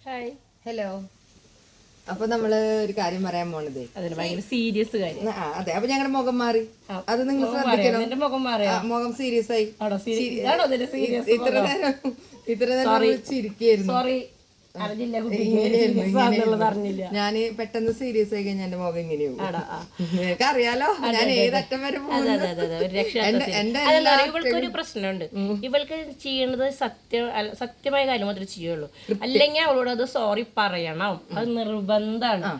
Hi hello അപ്പൊ നമ്മൾ ഒരു കാര്യം പറയാൻ പോണത്. സീരിയസ് കാര്യം. ആ, അതെ. അപ്പൊ ഞങ്ങളുടെ മുഖം മാറി. അത് നിങ്ങൾ ശ്രദ്ധിക്കണം. മുഖം സീരിയസ് ആയി. ഇത്ര നേരം ഇത്ര നേരം ചിരിക്കായിരുന്നു ഞാൻ പെട്ടെന്ന് സീരിയസ് ആയി കഴിഞ്ഞാൽ എന്റെ മുഖം ആ. നിനക്ക് അറിയാലോ ഞാൻ ഏതറ്റം വരെ പോകുന്നു ഒരു ഇവൾക്ക് പ്രശ്നമുണ്ട്. ഇവൾക്ക് ചെയ്യേണ്ടത് സത്യം സത്യമായ കാര്യം മാത്രമേ ചെയ്യുള്ളൂ. അല്ലെങ്കിൽ അവളോട് അത് സോറി പറയണം. അത് നിർബന്ധമാണ്.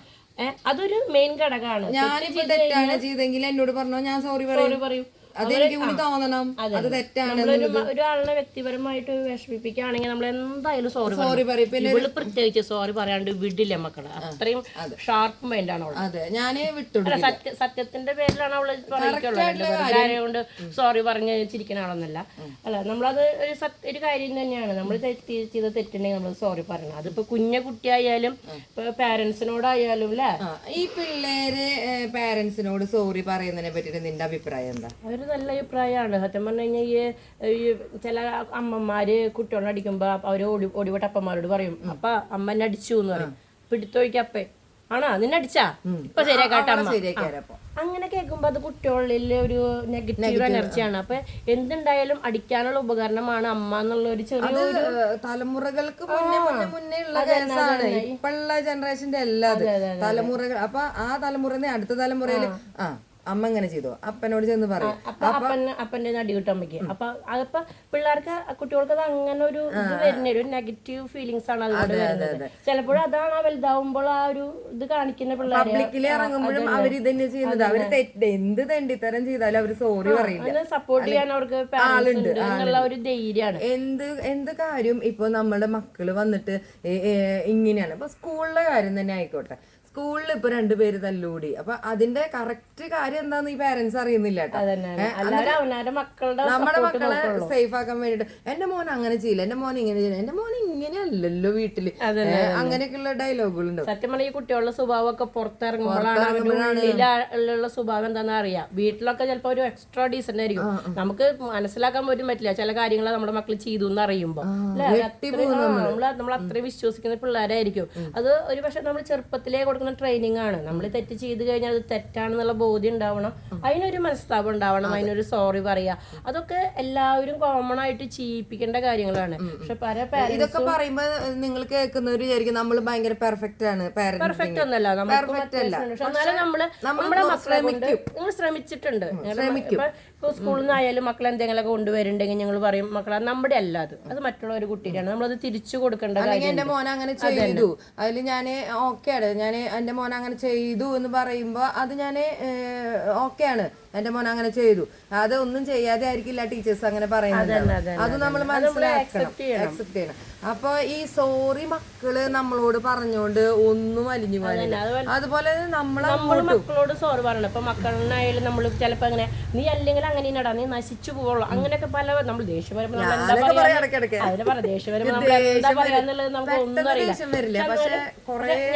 അതൊരു മെയിൻ ഘടകമാണ്. ഞാനിപ്പോ തെറ്റാണ് ചെയ്തെങ്കിൽ എന്നോട് പറഞ്ഞോ ഞാൻ സോറി പറയൂ. അതെനിക്ക് കൂടി തോന്നണം. അത് തെറ്റാണ് ഒരാളെ ഒരാളിനെ വ്യക്തിപരമായിട്ട് വിഷമിപ്പിക്കുകയാണെങ്കിൽ നമ്മൾ എന്തായാലും സോറി സോറി പറയും. പിന്നെ ഇവൾ പ്രത്യേകിച്ച് സോറി പറയാണ്ട് വിടില്ല മക്കളെ. അത്രയും ഷാർപ്പ് മൈൻഡ് അവൾ. അതെ ഞാൻ വിട്ടു സത്യത്തിന്റെ പേരിലാണ് അവൾ പറയുന്നത് സോറി പറഞ്ഞ് ചിരിക്കുന്ന ആളൊന്നല്ല അല്ല നമ്മളത് ഒരു ഒരു കാര്യം തന്നെയാണ്. നമ്മൾ തെറ്റ് ചെയ്ത തെറ്റുണ്ടെങ്കിൽ നമ്മൾ സോറി പറയണം. അതിപ്പോ കുഞ്ഞ കുട്ടിയായാലും ഇപ്പൊ പാരന്റ്സിനോടായാലും അല്ലേ ഈ പിള്ളേര് പാരന്റ്സിനോട് സോറി പറയുന്നതിനെ പറ്റിട്ട് നിന്റെ അഭിപ്രായം എന്താ? അതൊരു നല്ല അഭിപ്രായമാണ്. സത്യം പറഞ്ഞു കഴിഞ്ഞാൽ ഈ ചില അമ്മമാര് കുട്ടികളെ അടിക്കുമ്പോ അവർ ഓടി ഓടിവിട്ട അപ്പന്മാരോട് പറയും അപ്പ അമ്മ എന്നെ അടിച്ചു എന്ന് പറയും. പിടിത്തോയ്ക്കപ്പേ ആണോ? നിന്നെ അടിച്ചാ? ഇപ്പൊ ശരിയാക്കാട്ടെ അമ്മ. അങ്ങനെ കേൾക്കുമ്പോ അത് കുട്ടികളിൽ ഒരു നെഗറ്റീവ് എനർജിയാണ്. അപ്പൊ എന്തുണ്ടായാലും അടിക്കാനുള്ള ഉപകരണമാണ് അമ്മ എന്നുള്ള ഒരു ചെറിയ തലമുറകൾക്ക് മുന്നേ മുന്നേ മുന്നേ ഉള്ള കേസാണ്. ഇപ്പോഴുള്ള ജനറേഷന്റെ എല്ലാ തലമുറകൾ അപ്പൊ ആ തലമുറ അടുത്ത തലമുറയിൽ ആ. അമ്മ ഇങ്ങനെ ചെയ്തോ. അപ്പനോട് ചെന്ന് പറയും. അപ്പന്റെ നടി കിട്ടും അമ്മയ്ക്ക്. അപ്പൊ അതപ്പ പിള്ളേർക്ക് കുട്ടികൾക്ക് അത് അങ്ങനെ ഒരു ഇത് വരുന്ന ഒരു നെഗറ്റീവ് ഫീലിങ്സ് ആണ് അതുകൊണ്ട് വരുന്നത്. ചിലപ്പോഴും അതാണ് ആ വലുതാവുമ്പോൾ ആ ഒരു ഇത് കാണിക്കുന്ന പിള്ളേർ പബ്ലിക്കിൽ ഇറങ്ങുമ്പോഴും അവർ ഇതന്നെ ചെയ്യുന്നത്. അവർ തെറ്റ് എന്ത് തെണ്ടിത്തരം ചെയ്താലും അവർ സോറി പറയില്ല. സപ്പോർട്ട് ചെയ്യാൻ അവർക്ക് എന്നുള്ള ഒരു ധൈര്യമാണ്. എന്ത് എന്ത് കാര്യം? ഇപ്പൊ നമ്മുടെ മക്കൾ വന്നിട്ട് ഇങ്ങനെയാണ്. ഇപ്പൊ സ്കൂളിലെ കാര്യം തന്നെ ആയിക്കോട്ടെ. സ്കൂളിൽ ഇപ്പൊ രണ്ടുപേര് തല്ലൂടി അപ്പൊ അതിന്റെ കറക്റ്റ് കാര്യം എന്താന്ന് ഈ പാരന്റ്സ് അറിയുന്നില്ല നമ്മുടെ മക്കളെ സേഫ് ആക്കാൻ വേണ്ടിട്ട് എന്റെ മോൻ അങ്ങനെ ചെയ്യില്ല. എന്റെ മോൻ ഇങ്ങനെ ചെയ്യില്ല. എന്റെ മോൻ ഇങ്ങനെയല്ലല്ലോ വീട്ടിൽ. അങ്ങനെയൊക്കെയുള്ള ഡയലോഗുകൾ ഉണ്ട് സത്യം പറഞ്ഞാൽ ഈ കുട്ടികളുടെ സ്വഭാവമൊക്കെ പുറത്തിറങ്ങുമ്പോഴാണ് അവരുടെ ഉള്ളിലുള്ള സ്വഭാവം എന്താണെന്ന് അറിയാം. വീട്ടിലൊക്കെ ചിലപ്പോൾ ഒരു എക്സ്ട്രാ ഡീസന്റ് ആയിരിക്കും. നമുക്ക് മനസ്സിലാക്കാൻ പോലും പറ്റില്ല. ചില കാര്യങ്ങൾ നമ്മുടെ മക്കൾ ചെയ്തു എന്ന് അറിയുമ്പോൾ നമ്മൾ നമ്മൾ അത്രയും വിശ്വസിക്കുന്ന പിള്ളേരായിരിക്കും. അത് ഒരു പക്ഷെ നമ്മൾ ചെറുപ്പത്തിലേ കൊടുക്കുന്ന ട്രെയിനിങ് ആണ്. നമ്മൾ തെറ്റ് ചെയ്ത് കഴിഞ്ഞാൽ അത് തെറ്റാണെന്നുള്ള ബോധ്യം ഉണ്ടാവണം. അതിനൊരു മനസ്താപം ഉണ്ടാവണം. അതിനൊരു സോറി പറയാ. അതൊക്കെ എല്ലാവരും കോമൺ ആയിട്ട് ചെയ്യിപ്പിക്കേണ്ട കാര്യങ്ങളാണ്. പക്ഷെ പല ഇതൊക്കെ പറയുമ്പോ നിങ്ങൾ കേൾക്കുന്നവര് വിചാരിക്കും നമ്മൾ ഭയങ്കര പെർഫെക്റ്റ് ആണ് പെർഫെക്റ്റ് ഒന്നല്ല Perfect അല്ല. പക്ഷെ എന്നാലും നമ്മൾ നമ്മുടെ മക്കളെ ശ്രമിച്ചിട്ടുണ്ട്. ഇപ്പൊ ഇപ്പൊ സ്കൂളിൽ നിന്നായാലും മക്കൾ എന്തെങ്കിലുമൊക്കെ കൊണ്ടുവരുന്നുണ്ടെങ്കിൽ ഞങ്ങൾ പറയും മക്കളെ നമ്മുടെ അല്ല അത്. അത് മറ്റുള്ള ഒരു കുട്ടിയാണ് നമ്മളത് തിരിച്ചു കൊടുക്കേണ്ട അല്ലെങ്കിൽ എന്റെ മോൻ അങ്ങനെ ചെയ്തു. അതിൽ ഞാൻ ഓക്കെ ആണ്. ഞാൻ എന്റെ മോൻ അങ്ങനെ ചെയ്തു എന്ന് പറയുമ്പോ അത് ഞാൻ ഓക്കെ ആണ്. എന്റെ മോൻ അങ്ങനെ ചെയ്തു. അത് ഒന്നും ചെയ്യാതെ ആയിരിക്കില്ല ടീച്ചേഴ്സ് അങ്ങനെ പറയുന്നത് അത് നമ്മൾ മനസ്സിലാക്കണം. അക്സെപ്റ്റ് ചെയ്യണം. അപ്പൊ ഈ സോറി മക്കൾ നമ്മളോട് പറഞ്ഞോണ്ട് ഒന്നും അലിഞ്ഞു അതുപോലെ നമ്മൾ മക്കളോട് സോറി പറയണം. ഇപ്പൊ മക്കളിനായാലും നമ്മൾ ചിലപ്പോ അങ്ങനെ നീ അല്ലെങ്കിൽ അങ്ങനെ ഇന്നടാ നീ നശിച്ചു പോകുള്ളൂ അങ്ങനെയൊക്കെ പല നമ്മൾ ദേഷ്യം വരുമ്പോ നമ്മൾ എന്താ അതൊക്കെ പറയാ? പറയാം പറ ദേഷ്യം നമ്മൾ എന്താ പറയാന്നുള്ളത് നമുക്ക് ഒന്നും അറിയില്ല.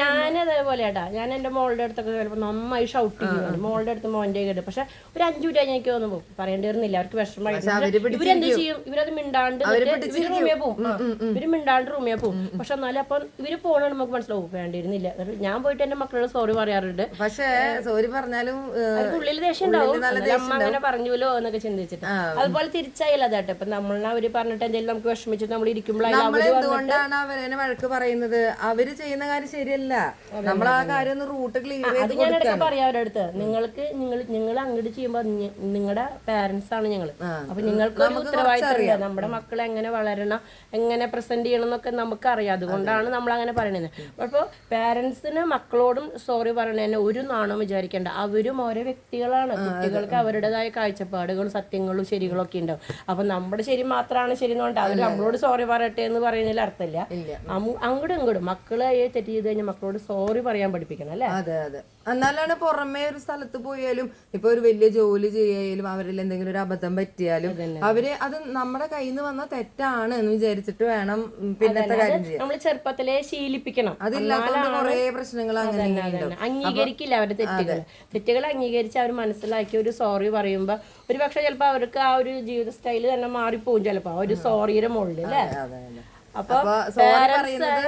ഞാൻ അതേപോലെ ഏട്ടാ ഞാൻ എന്റെ മോളുടെ അടുത്തൊക്കെ ചിലപ്പോ നന്നായി ഷൗട്ട് ചെയ്യുന്നു മോളുടെ അടുത്ത് മോന്റെ കേട്ട്. പക്ഷെ ഒരു അഞ്ചു മിനിറ്റ് എനിക്ക് തോന്നുന്നു പറയേണ്ടി വരുന്നില്ല. അവർക്ക് വിഷമമായിട്ട് ഇവരെന്ത് ചെയ്യും? ഇവരത് മിണ്ടാണ്ട് ഇവർ പോകും ഇവർ മിണ്ടാണ്ട് റൂമിയാ പോകും പക്ഷെ എന്നാലും അപ്പം ഇവർ പോകണ നമുക്ക് മനസ്സിലാവും. വേണ്ടിയിരുന്നില്ല. ഞാൻ പോയിട്ട് എന്റെ മക്കളോട് സോറി പറയാറുണ്ട്. പക്ഷേ സോറി പറഞ്ഞാലും ഉള്ളിൽ ദേഷ്യം ഉണ്ടാവും. അമ്മ അങ്ങനെ പറഞ്ഞുല്ലോ എന്നൊക്കെ ചിന്തിച്ചിട്ട്. അതുപോലെ തിരിച്ചായില്ല അതാട്ടെ ഇപ്പൊ നമ്മളെ അവർ പറഞ്ഞിട്ട് എന്തെങ്കിലും നമുക്ക് വിഷമിച്ചിട്ട് നമ്മൾ ഇരിക്കുമ്പോഴാണ് അവർ വഴക്ക് പറയുന്നത്? അവർ ചെയ്യുന്ന കാര്യം ശരിയല്ല. നമ്മൾ ആ കാര്യം ഒന്ന് റൂട്ട് ക്ലിയർ അത് ഞാൻ ഇടയ്ക്ക് പറയാം അവരുടെ അടുത്ത്. നിങ്ങൾക്ക് നിങ്ങൾ നിങ്ങൾ അങ്ങോട്ട് ചെയ്യുമ്പോ നിങ്ങളുടെ പാരന്റ്സ് ആണ് ഞങ്ങൾ അപ്പൊ നിങ്ങൾക്ക് ഒരു ഉത്തരവാദിത്തം നമ്മുടെ മക്കൾ എങ്ങനെ വളരണം എങ്ങനെ പ്രസന്റ് ചെയ്യണം എന്നൊക്കെ നമുക്കറിയാം. അതുകൊണ്ടാണ് നമ്മൾ അങ്ങനെ പറയുന്നത് അപ്പോൾ പേരൻസിന് മക്കളോടും സോറി പറയണതന്നെ ഒരു നാണോ വിചാരിക്കേണ്ട. അവരും ഓരോ വ്യക്തികളാണ്. കുട്ടികൾക്ക് അവരുടേതായ കാഴ്ചപ്പാടുകളും സത്യങ്ങളും ശരികളും ഒക്കെ ഉണ്ടാവും. അപ്പൊ നമ്മുടെ ശരി മാത്രമാണ് ശരി എന്ന് അവർ നമ്മളോട് സോറി പറയട്ടെ എന്ന് പറയുന്നതിൽ അർത്ഥമില്ല. അങ്ങോട്ടും ഇങ്ങോട്ടും മക്കളെ തെറ്റ് ചെയ്ത് കഴിഞ്ഞാൽ മക്കളോട് സോറി പറയാൻ പഠിപ്പിക്കണം അല്ലേ? അതെ അതെ. എന്നാലാണ് പുറമേ ഒരു സ്ഥലത്ത് പോയാലും ഇപ്പൊ ഒരു വലിയ ജോലി ചെയ്യാലും അവരിൽ എന്തെങ്കിലും ഒരു അബദ്ധം പറ്റിയാലും അവർ അത് നമ്മുടെ കയ്യിൽ നിന്ന് വന്ന തെറ്റാണ് എന്ന് വിചാരിച്ചിട്ട് വേണം പിന്നത്തെ കാര്യം ചെയ്യാൻ നമ്മൾ ചെറുപ്പത്തിലേ ശീലിപ്പിക്കണം. അതില്ലാത്തതുകൊണ്ട് കുറേ പ്രശ്നങ്ങൾ അങ്ങനെ അംഗീകരിക്കില്ല അവരുടെ തെറ്റുകൾ. തെറ്റുകൾ അംഗീകരിച്ച് അവർ മനസ്സിലാക്കി ഒരു സോറി പറയുമ്പോ ഒരു പക്ഷെ ചിലപ്പോ അവർക്ക് ആ ഒരു ജീവിത സ്റ്റൈൽ തന്നെ മാറിപ്പോവും ചിലപ്പോ. ഒരു സോറിയുടെ മുകളിൽ അല്ലേ? അപ്പൊ സോറി പറയുന്നത്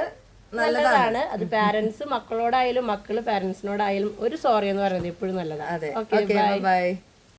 നല്ലതാണ്. അത് പാരന്റ്സ് മക്കളോടായാലും മക്കൾ പാരന്റ്സിനോടായാലും ഒരു സോറി എന്ന് പറയുന്നത് എപ്പോഴും നല്ലതാണ്. Okay bye